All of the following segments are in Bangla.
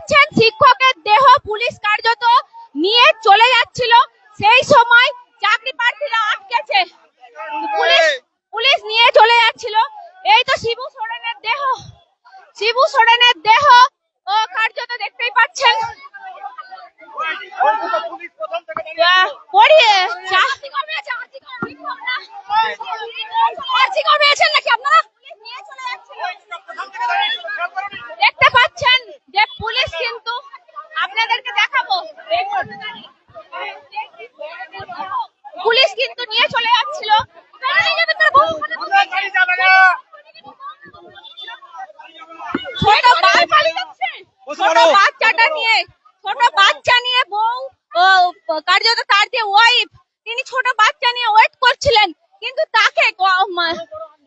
পাচ্ছেন শিক্ষকের দেহ পুলিশ কার্যত নিয়ে চলে যাচ্ছিল। সেই সময় চাকরি প্রার্থীরা আটকেছে। পুলিশ পুলিশ নিয়ে চলে যাচ্ছিল। এই তো শিবু সোরেনের দেহ। শিবু সোরেনের দেহ ও কার্যত দেখতেই পাচ্ছেন। আহ, পড়িয়ে। চা- আর্জিকর পেয়েছেন নাকি আপনারা দেখতে পাচ্ছেন যে পুলিশ কিন্তু আপনাদেরকে দেখাবো পুলিশ কিন্তু নিয়ে চলে যাচ্ছিল। ছোট বাচ্চা ছোট বাচ্চাটা নিয়ে ছোট বাচ্চা নিয়ে বউ কার্যত তার যে ওয়াইফ তিনি ছোট বাচ্চা নিয়ে ওয়েট করছিলেন কিন্তু তাকে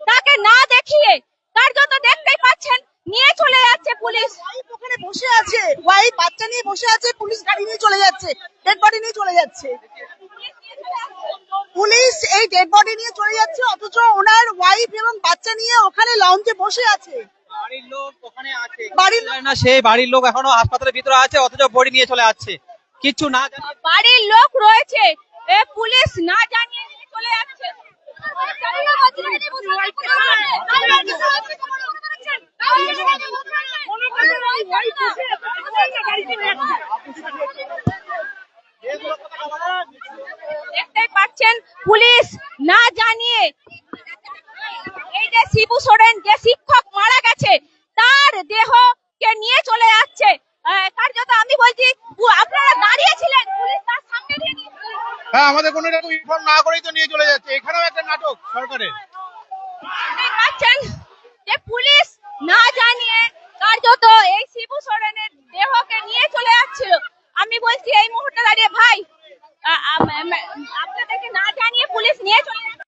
তাকে না দেখিয়ে কার্যত দেখতেই পাচ্ছেন নিয়ে চলে যাচ্ছে পুলিশ। ওখানে বসে আছে। ওয়াইফ বাচ্চা নিয়ে বসে আছে পুলিশ গাড়ি নিয়ে চলে যাচ্ছে ডেড বডি নিয়ে চলে যাচ্ছে। পুলিশ এই ডেড বডি নিয়ে চলে যাচ্ছে অথচ ওনার ওয়াইফ এবং বাচ্চা নিয়ে ওখানে লঞ্চে বসে আছে। বাড়ির লোক ওখানে আছে। বাড়ির বাড়ির না সেই বাড়ির লোক এখনও হাসপাতালের ভিতরে আছে অথচ বডি নিয়ে চলে যাচ্ছে। কিচ্ছু না বাড়ির লোক রয়েছে। এ পুলিশ না জানিয়ে নিয়ে চলে যাচ্ছে পাচ্ছেন পুলিশ না জানিয়ে এই যে শিবু সোরেন যে শিক্ষক মারা গেছে তার দেহকে নিয়ে চলে যাচ্ছে। কার্যত আমি বলছি আপনারা দাঁড়িয়েছিলেন পুলিশ তার সামনে। হ্যাঁ আমাদের কোনো রকম ইনফর্ম না করেই তো নিয়ে চলে যাচ্ছে। এখানেও একটা নাটক সরকারের। পাচ্ছেন যে পুলিশ না জানিয়ে কার্যত এই শিবু সোরেনের